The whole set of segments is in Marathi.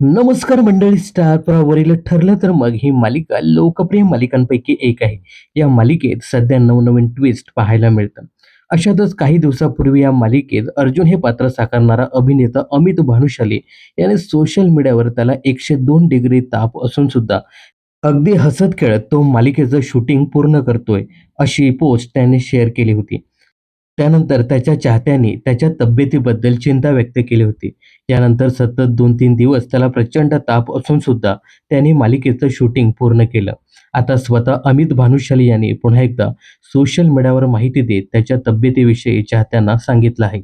नमस्कार मंडळी स्टार प्रवाहावरील ठरलं तर मग ही मालिका लोकप्रिय मालिकांपैकी एक आहे. या मालिकेत सध्या नवनवीन ट्विस्ट पाहायला मिळतं. अशातच काही दिवसापूर्वी या मालिकेत अर्जुन हे पात्र साकारणारा अभिनेता अमित भानुशाली याने सोशल मीडियावर त्याला एकशे दोन डिग्री ताप असून सुद्धा अगदी हसत खेळत तो मालिकेचं शूटिंग पूर्ण करतोय अशी पोस्ट त्याने शेअर केली होती. त्यानंतर त्याच्या चाहत्यांनी त्याच्या तब्येतीबद्दल चिंता व्यक्त केली होती. यानंतर सतत दोन तीन दिवस त्याला प्रचंड ताप असून सुद्धा त्यांनी मालिकेचं शूटिंग पूर्ण केलं. आता स्वतः अमित भानुशाली यांनी पुन्हा एकदा सोशल मीडियावर माहिती देत त्याच्या तब्येतीविषयी चाहत्यांना सांगितलं आहे.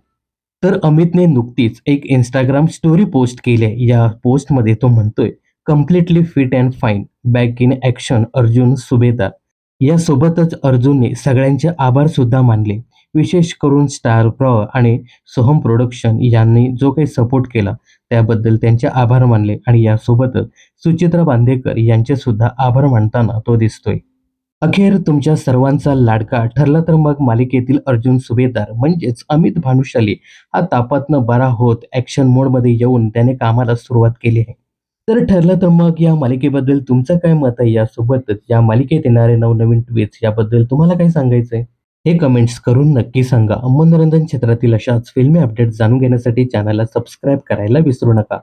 तर अमितने नुकतीच एक इंस्टाग्राम स्टोरी पोस्ट केली आहे. या पोस्टमध्ये तो म्हणतोय completely fit and fine back in action Arjun Subhedar. यासोबतच अर्जुनने सगळ्यांचे आभार सुद्धा मानले. विशेष करून स्टार प्र आणि सोहम प्रोडक्शन यांनी जो काही सपोर्ट केला त्याबद्दल त्यांचे आभार मानले आणि यासोबतच सुचित्रा बांदेकर यांचे सुद्धा आभार मानताना तो दिसतोय. अखेर तुमच्या सर्वांचा लाडका ठरला तर मग मालिकेतील अर्जुन सुभेदार म्हणजेच अमित भानुशाली हा तापातनं बरा होत ॲक्शन मोडमध्ये येऊन त्याने कामाला सुरुवात केली आहे. तर ठरलं तर मग या मालिकेबद्दल तुमचं काय मत आहे? यासोबतच या मालिकेत येणारे नवनवीन ट्विट्स याबद्दल तुम्हाला काय सांगायचं आहे हे कमेंट्स करून नक्की सांगा. मनोरंजन क्षेत्रातील अशाच फिल्मी अपडेट्स जाणून घेण्यासाठी चॅनलला सबस्क्राईब करायला विसरू नका.